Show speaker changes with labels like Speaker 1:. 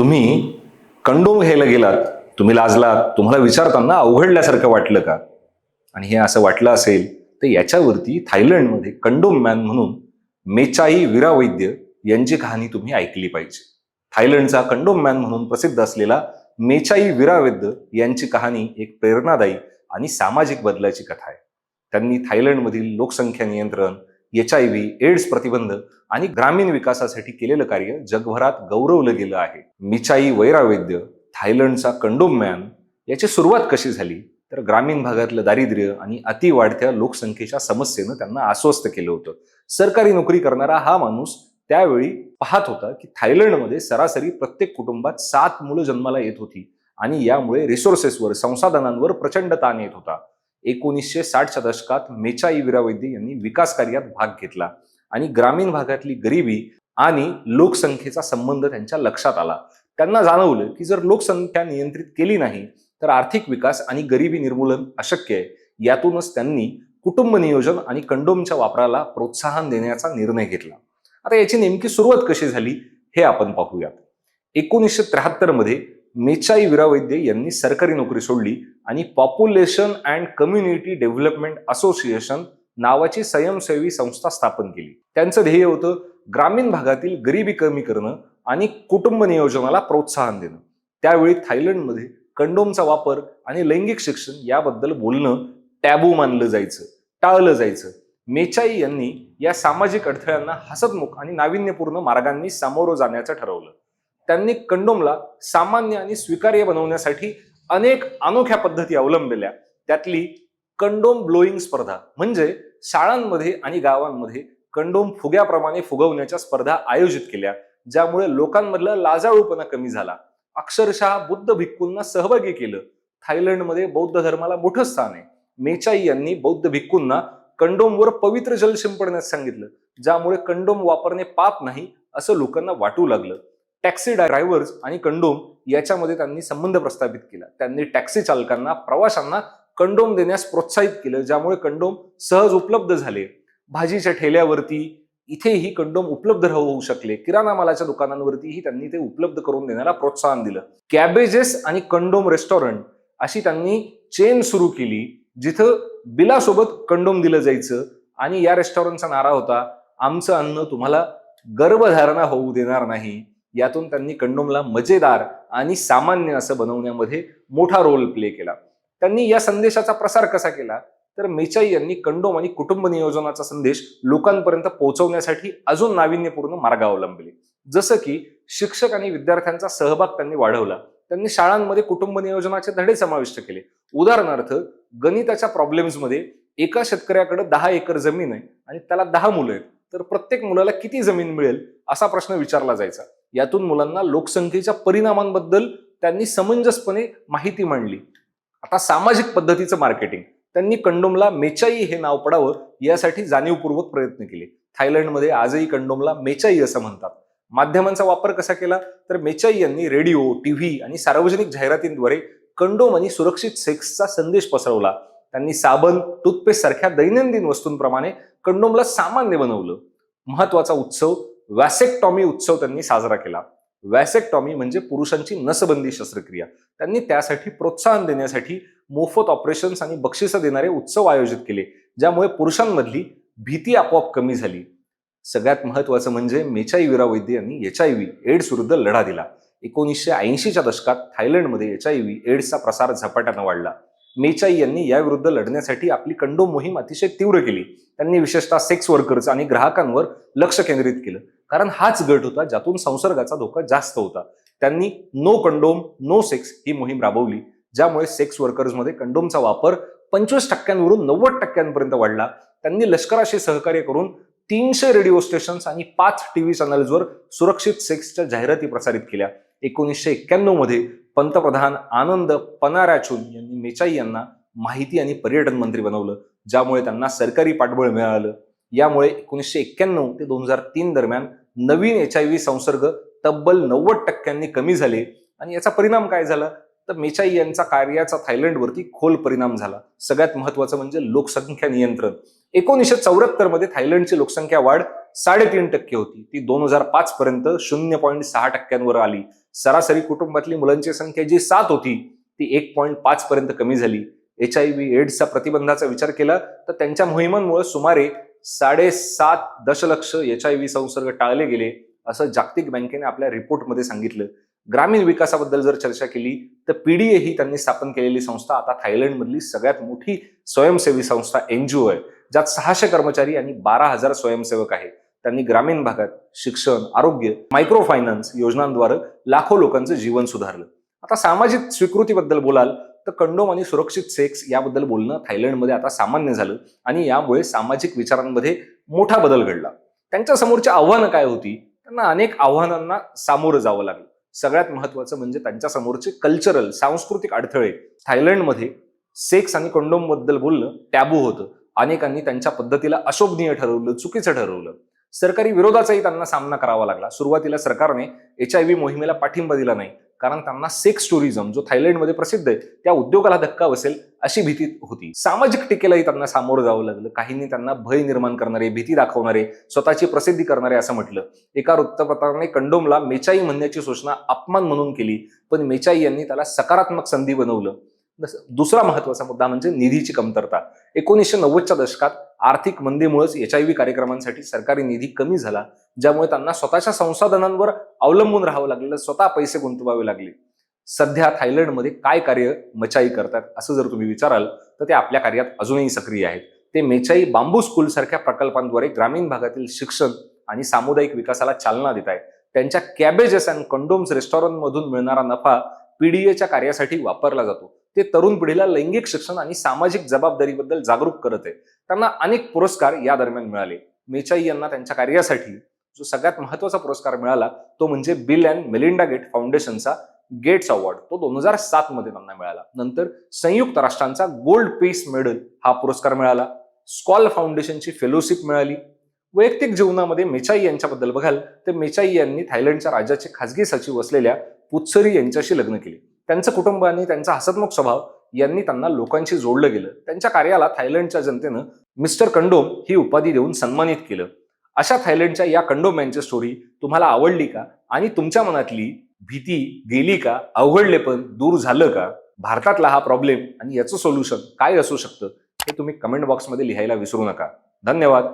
Speaker 1: तुम्ही कंडोम घ्यायला गेलात तुम्ही लाजलात तुम्हाला विचारताना अवघडल्यासारखं वाटलं का? आणि हे असं वाटलं असेल तर याच्यावरती थायलंडमध्ये कंडोम मॅन म्हणून मेचाई वीरा वैद्य यांची कहाणी तुम्ही ऐकली पाहिजे. थायलंडचा कंडोम मॅन म्हणून प्रसिद्ध असलेला मेचाई विरा वैद्य यांची कहाणी एक प्रेरणादायी आणि सामाजिक बदलाची कथा आहे. त्यांनी थायलंडमधील लोकसंख्या नियंत्रण एच आय व्ही एड्स प्रतिबंध आणि ग्रामीण विकासासाठी केलेलं कार्य जगभरात गौरवलं गेलं आहे. मिचाई वैरावैद्य थायलंडचा कंडोम मॅन याची सुरुवात कशी झाली? तर ग्रामीण भागातलं दारिद्र्य आणि अति वाढत्या लोकसंख्येच्या समस्येनं त्यांना आश्वस्त केलं होतं. सरकारी नोकरी करणारा हा माणूस त्यावेळी पाहत होता की थायलंडमध्ये सरासरी प्रत्येक कुटुंबात सात मुलं जन्माला येत होती आणि यामुळे रिसोर्सेसवर संसाधनांवर प्रचंड ताण येत होता. एकोणीसशे साठच्या दशकात मेचाई विरावैद्य यांनी विकास कार्यात भाग घेतला आणि ग्रामीण भागातली गरिबी आणि लोकसंख्येचा संबंध त्यांच्या लक्षात आला. त्यांना जाणवलं की जर लोकसंख्या नियंत्रित केली नाही तर आर्थिक विकास आणि गरिबी निर्मूलन अशक्य आहे. यातूनच त्यांनी कुटुंब नियोजन आणि कंडोमच्या वापराला प्रोत्साहन देण्याचा निर्णय घेतला. आता याची नेमकी सुरुवात कशी झाली हे आपण पाहूयात. एकोणीसशे त्र्याहत्तरमध्ये मेचाई विरावैद्य यांनी सरकारी नोकरी सोडली आणि population and community development association नावाची स्वयंसेवी संस्था स्थापन केली. त्यांचं ध्येय होतं ग्रामीण भागातील गरिबी कमी करणं आणि कुटुंब नियोजनाला प्रोत्साहन देणं. त्यावेळी थायलंडमध्ये कंडोमचा वापर आणि लैंगिक शिक्षण याबद्दल बोलणं टॅबू मानलं जायचं टाळलं जायचं. मेचाई यांनी या सामाजिक अडथळ्यांना हसतमुख आणि नाविन्यपूर्ण मार्गांनी सामोरं जाण्याचं ठरवलं. त्यांनी कंडोमला सामान्य आणि स्वीकार्य बनवण्यासाठी अनेक अनोख्या पद्धती अवलंबिल्या. त्यातली कंडोम ब्लोईंग स्पर्धा म्हणजे शाळांमध्ये आणि गावांमध्ये कंडोम फुग्याप्रमाणे फुगवण्याच्या स्पर्धा आयोजित केल्या ज्यामुळे लोकांमधला लाजाळूपणा कमी झाला. अक्षरशः बुद्ध भिक्खूंना सहभागी केलं. थायलंडमध्ये बौद्ध धर्माला मोठं स्थान आहे. मेचाई यांनी बौद्ध भिक्खूंना कंडोमवर पवित्र जल शिंपडण्यास सांगितलं ज्यामुळे कंडोम वापरणे पाप नाही असं लोकांना वाटू लागलं. टॅक्सी ड्रायव्हर्स आणि कंडोम याच्यामध्ये त्यांनी संबंध प्रस्थापित केला. त्यांनी टॅक्सी चालकांना प्रवाशांना कंडोम देण्यास प्रोत्साहित केलं ज्यामुळे कंडोम सहज उपलब्ध झाले. भाजीच्या ठेल्यावरती इथेही कंडोम उपलब्ध होऊ शकले. किराणा मालाच्या दुकानांवरतीही त्यांनी ते उपलब्ध करून देण्याला प्रोत्साहन दिलं. कॅबेजेस आणि कंडोम रेस्टॉरंट अशी त्यांनी चेन सुरू केली जिथं बिलासोबत कंडोम दिलं जायचं आणि या रेस्टॉरंटचा नारा होता आमचं अन्न तुम्हाला गर्भधारणा होऊ देणार नाही यातून त्यांनी कंडोमला मजेदार आणि सामान्य असं बनवण्यामध्ये मोठा रोल प्ले केला. त्यांनी या संदेशाचा प्रसार कसा केला? तर मेचाई यांनी कंडोम आणि कुटुंब नियोजनाचा संदेश लोकांपर्यंत पोहोचवण्यासाठी अजून नाविन्यपूर्ण मार्ग अवलंबले. जसं की शिक्षक आणि विद्यार्थ्यांचा सहभाग त्यांनी वाढवला. त्यांनी शाळांमध्ये कुटुंब नियोजनाचे धडे समाविष्ट केले. उदाहरणार्थ गणिताच्या प्रॉब्लेम्समध्ये एका शेतकऱ्याकडे दहा एकर जमीन आहे आणि त्याला दहा मुलं आहेत. तर प्रत्येक मुलाला किती जमीन मिळेल असा प्रश्न विचारला जायचा. यातून मुलांना लोकसंख्येच्या परिणामांबद्दल त्यांनी समंजसपणे माहिती मांडली. आता सामाजिक पद्धतीचं मार्केटिंग त्यांनी कंडोमला मेचाई हे नाव पडावं यासाठी जाणीवपूर्वक प्रयत्न केले. थायलंडमध्ये आजही कंडोमला मेचाई असं म्हणतात. माध्यमांचा वापर कसा केला? तर मेचाई यांनी रेडिओ टीव्ही आणि सार्वजनिक जाहिरातींद्वारे कंडोम आणि सुरक्षित सेक्सचा संदेश पसरवला. त्यांनी साबण टूथपेस्ट सारख्या दैनंदिन वस्तूंप्रमाणे कंडोमला सामान्य बनवलं. महत्त्वाचा उत्सव वॅसेक्टॉमी उत्सव त्यांनी साजरा केला. वॅसेक्टॉमी म्हणजे पुरुषांची नसबंदी शस्त्रक्रिया. त्यांनी त्यासाठी प्रोत्साहन देण्यासाठी मोफत ऑपरेशन्स आणि बक्षिसं देणारे उत्सव आयोजित केले ज्यामुळे पुरुषांमधली भीती आपोआप कमी झाली. सगळ्यात महत्वाचं म्हणजे मेचाई विरा वैद्य यांनी एच आय व्ही एड्स विरुद्ध लढा दिला. एकोणीसशे ऐंशीच्या दशकात थायलंडमध्ये एच आय व्ही एड्सचा प्रसार झपाट्यानं वाढला. मेचाई यांनी याविरुद्ध लढण्यासाठी आपली कंडोम मोहीम अतिशय तीव्र केली. त्यांनी विशेषतः सेक्स वर्कर्स आणि ग्राहकांवर लक्ष केंद्रित केलं. कारण हाच गट होता ज्यातून संसर्गाचा धोका जास्त होता. त्यांनी नो कंडोम नो सेक्स ही मोहीम राबवली ज्यामुळे सेक्स वर्कर्समध्ये कंडोमचा वापर पंचवीस टक्क्यांवरून नव्वद टक्क्यांपर्यंत वाढला. त्यांनी लष्कराशी सहकार्य करून तीनशे रेडिओ स्टेशन्स आणि पाच टी व्ही चॅनल्सवर सुरक्षित सेक्सच्या जाहिराती प्रसारित केल्या. एकोणीसशे एक्क्याण्णवमध्ये पंतप्रधान आनंद पनाराचून यांनी मेचाई यांना माहिती आणि पर्यटन मंत्री बनवलं ज्यामुळे त्यांना सरकारी पाठबळ मिळालं. यामुळे एकोणीसशे एक्क्याण्णव ते दोन हजार तीन दरम्यान नवीन एच आय व्ही संसर्ग तब्बल नव्वद टक्क्यांनी कमी झाले. आणि याचा परिणाम काय झाला? तर मेचाई यांचा कार्याचा थायलंडवरती खोल परिणाम झाला. सगळ्यात महत्वाचं म्हणजे लोकसंख्या नियंत्रण. एकोणीसशे चौऱ्याहत्तरमध्ये थायलंडची लोकसंख्या वाढ साडेतीन टक्के होती. ती दोन हजार पाच पर्यंत शून्य पॉईंट सहा टक्क्यांवर आली. सरासरी कुटुंबातली मुलांची संख्या जी सात होती ती एक पॉईंट पाच पर्यंत कमी झाली. एच आय व्ही एड्सचा प्रतिबंधाचा विचार केला तर त्यांच्या मोहिमांमुळे सुमारे साडेसात दशलक्ष एच आय व्ही संसर्ग टाळले गेले असं जागतिक बँकेने आपल्या रिपोर्टमध्ये सांगितलं. ग्रामीण विकासाबद्दल जर चर्चा केली तर पीडीए ही त्यांनी स्थापन केलेली संस्था आता थायलंडमधली सगळ्यात मोठी स्वयंसेवी संस्था एनजीओ आहे ज्यात सहाशे कर्मचारी आणि बारा हजार स्वयंसेवक आहेत. त्यांनी ग्रामीण भागात शिक्षण आरोग्य मायक्रो फायनान्स योजनांद्वारे लाखो लोकांचं जीवन सुधारलं. आता सामाजिक स्वीकृतीबद्दल बोलाल तर कंडोम आणि सुरक्षित सेक्स याबद्दल बोलणं थायलंडमध्ये आता सामान्य झालं आणि यामुळे सामाजिक विचारांमध्ये मोठा बदल घडला. त्यांच्या समोरची आव्हानं काय होती? त्यांना अनेक आव्हानांना सामोरं जावं लागलं. सगळ्यात महत्वाचं म्हणजे त्यांच्या समोरचे कल्चरल सांस्कृतिक अडथळे. थायलंडमध्ये सेक्स आणि कंडोमबद्दल बोलणं टॅबू होतं. अनेकांनी त्यांच्या पद्धतीला अशोभनीय ठरवलं चुकीचं ठरवलं. सरकारी विरोधाचाही त्यांना सामना करावा लागला. सुरुवातीला सरकारने एच आय व्ही मोहिमेला पाठिंबा दिला नाही. कारण त्यांना सेक्स टुरिझम जो थायलंडमध्ये प्रसिद्ध आहे त्या उद्योगाला धक्का बसेल अशी भीती होती. सामाजिक टीकेलाही त्यांना सामोरं जावं लागलं. काहींनी त्यांना भय निर्माण करणारे भीती दाखवणारे स्वतःची प्रसिद्धी करणारे असं म्हटलं. एका वृत्तपत्राने कंडोमला मेचाई म्हणण्याची सूचना अपमान म्हणून केली पण मेचाई यांनी त्याला सकारात्मक संधी बनवलं. दुसरा महत्त्वाचा मुद्दा म्हणजे निधीची कमतरता. एकोणीसशे नव्वदच्या दशकात आर्थिक मंदीमुळेच एच आय व्ही कार्यक्रमांसाठी सरकारी निधी कमी झाला ज्यामुळे त्यांना स्वतःच्या संसाधनांवर अवलंबून राहावं लागलेलं स्वतः पैसे गुंतवावे लागले. सध्या थायलंडमध्ये काय कार्य मचाई करतात असं जर तुम्ही विचाराल तर ते आपल्या कार्यात अजूनही सक्रिय आहेत. ते मेचाई बांबू स्कूल सारख्या प्रकल्पांद्वारे ग्रामीण भागातील शिक्षण आणि सामुदायिक विकासाला चालना देत आहेत. त्यांच्या कॅबेजेस अँड कंडोम्स रेस्टॉरंटमधून मिळणारा नफा पीडीएच्या कार्यासाठी वापरला जातो. ते तरुण पिढीला लैंगिक शिक्षण आणि सामाजिक जबाबदारीबद्दल जागरूक करत आहे. त्यांना अनेक पुरस्कार या दरम्यान मिळाले. मेचाई यांना त्यांच्या कार्यासाठी जो सगळ्यात महत्त्वाचा पुरस्कार मिळाला तो म्हणजे बिल अँड मेलिंडा गेट फाउंडेशनचा गेट्स अवॉर्ड. तो दोन हजार सात मध्ये त्यांना मिळाला. नंतर संयुक्त राष्ट्रांचा गोल्ड पीस मेडल हा पुरस्कार मिळाला. स्कॉल फाउंडेशनची फेलोशिप मिळाली. वैयक्तिक जीवनामध्ये मेचाई यांच्याबद्दल बघाल तर मेचाई यांनी थायलंडच्या राज्याचे खासगी सचिव असलेल्या पुत्सरी यांच्याशी लग्न केले. त्यांचं कुटुंब आणि त्यांचा हसतमुख स्वभाव यांनी त्यांना लोकांशी जोडलं गेलं. त्यांच्या कार्याला थायलंडच्या जनतेनं मिस्टर कंडोम ही उपाधी देऊन सन्मानित केलं. अशा थायलंडच्या या कंडोम यांची स्टोरी तुम्हाला आवडली का? आणि तुमच्या मनातली भीती गेली का? अवघडले पण दूर झालं का? भारतातला हा प्रॉब्लेम आणि याचं सोल्युशन काय असू शकतं हे तुम्ही कमेंट बॉक्समध्ये लिहायला विसरू नका. धन्यवाद.